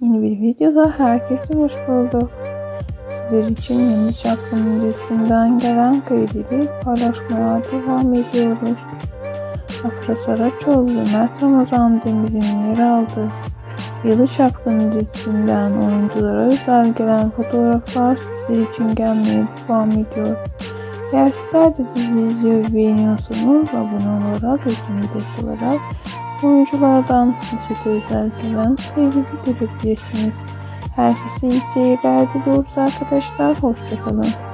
Yeni bir videoda herkese hoş bulduk. Sizler için yeni çapkın dizisinden gelen kayıtları paylaşmaya devam ediyoruz. Afra Saraçoğlu ve Mert Ramazan Demir'in yer aldığı Yalı Çapkın dizisinden oyunculara özel gelen fotoğraflar sizler için gelmeye devam ediyor. Eğer sizler de dizi izliyor beğeniyorsanız abone olarak destek olarak oyunculardan size özel gelen sevgi görebilirsiniz. Herkese iyi seyirler diliyoruz arkadaşlar. Hoşçakalın.